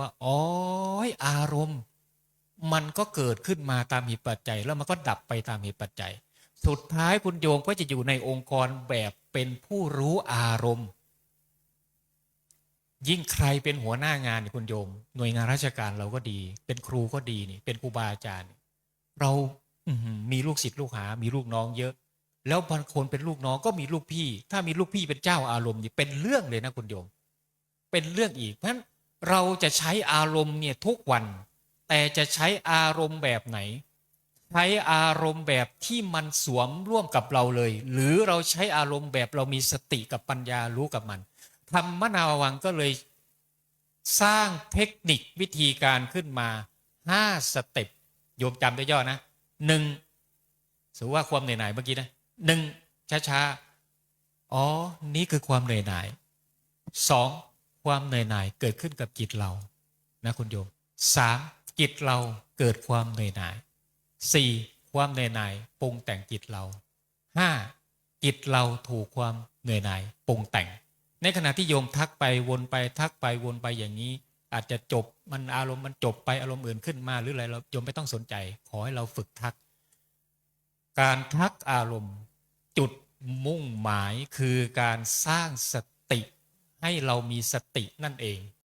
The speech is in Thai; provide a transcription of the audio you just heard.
ว่าอ๋ออารมณ์ มันก็เกิดขึ้นมาตามเหตุปัจจัย แล้วมันก็ดับไปตามเหตุปัจจัย สุดท้ายคุณโยมก็จะอยู่ในองค์กรแบบเป็นผู้รู้อารมณ์ ยิ่งใครเป็นหัวหน้างานคุณโยม หน่วยงานราชการเราก็ดี เป็นครูก็ดีนี่ เป็นครูบาอาจารย์ เรามีลูกศิษย์ลูกหา มีลูกน้องเยอะ แล้วบางคนเป็นลูกน้องก็มีลูกพี่ ถ้ามีลูกพี่เป็นเจ้าอารมณ์นี่เป็นเรื่องเลยนะคุณโยม เป็นเรื่องอีกเพราะฉะนั้น เราจะใช้อารมณ์เนี่ยทุกวัน แต่จะใช้อารมณ์แบบไหน ใช้อารมณ์แบบที่มันสวมร่วมกับเราเลย หรือเราใช้อารมณ์แบบเรามีสติกับปัญญารู้กับมันธรรมนาวังก็เลย สร้างเทคนิควิธีการขึ้นมาห้าสเต็ปโยมจำได้ย่อนะหนึ่งสมมติว่าความเหนื่อยหน่ายเมื่อกี้นะหนึ่งช้าๆอ๋อ นี่คือความเหนื่อยหน่ายสอง ความเหนื่อยหน่ายเกิดขึ้นกับจิตเรานะคุณโยมสามจิตเราเกิดความเหนื่อยหน่ายสี่ความเหนื่อยหน่ายปรุงแต่งจิตเราห้าจิตเราถูกความเหนื่อยหน่ายปรุงแต่ง ในขณะที่โยมทักไปวนไปทักไปวนไปอย่างนี้ อาจจะจบมันอารมณ์มันจบไปอารมณ์อื่นขึ้นมาหรืออะไรเราโยมไม่ต้องสนใจ ขอให้เราฝึกทัก การทักอารมณ์จุดมุ่งหมายคือการสร้างสต ให้เรามีสตินั่นเอง